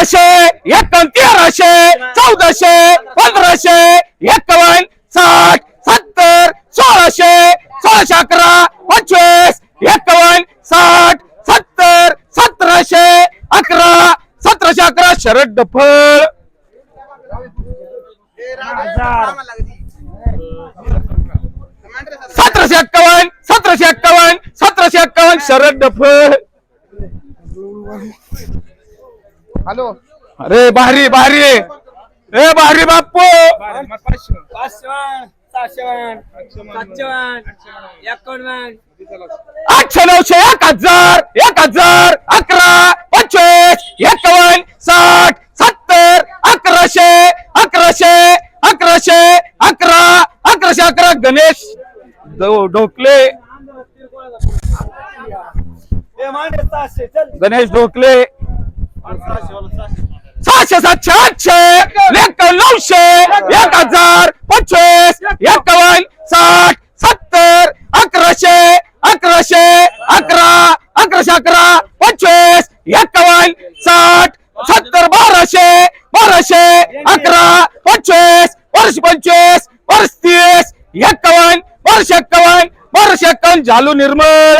बाराशे एकावन्न तेराशे चौदाशे पंधराशे एकावन्न साठ सत्तर सोळाशे सोळाशे अकरा पंचवीस एकावन्न साठ सत्तर सतराशे अकरा सतराशे अकरा शरद डफळ सतराशे एक्कावन्न सतराशे एक्कावन्न सतराशे एक्कावन्न शरद डफळ हॅलो. अरे भारी भारी ए भारी बाप्पू. आठशे नऊशे एक हजार एक हजार अकरा पंचवीस एकावन्न साठ सत्तर अकराशे अकराशे अकराशे अकरा अकराशे अकरा. गणेश चल. गणेश डोकले सहाशे सातशे आठशे एक नऊशे एक हजार पंचवीस एकावन्न साठ सत्तर अकराशे अकराशे अकरा अकराशे अकरा पंचवीस एकावन्न साठ सत्तर बाराशे बाराशे अकरा पंचवीस वर्ष पंचवीस वर्ष तीस एकावन्न वर्ष एकावन्न वर्ष एकावन्न झालू निर्मळ.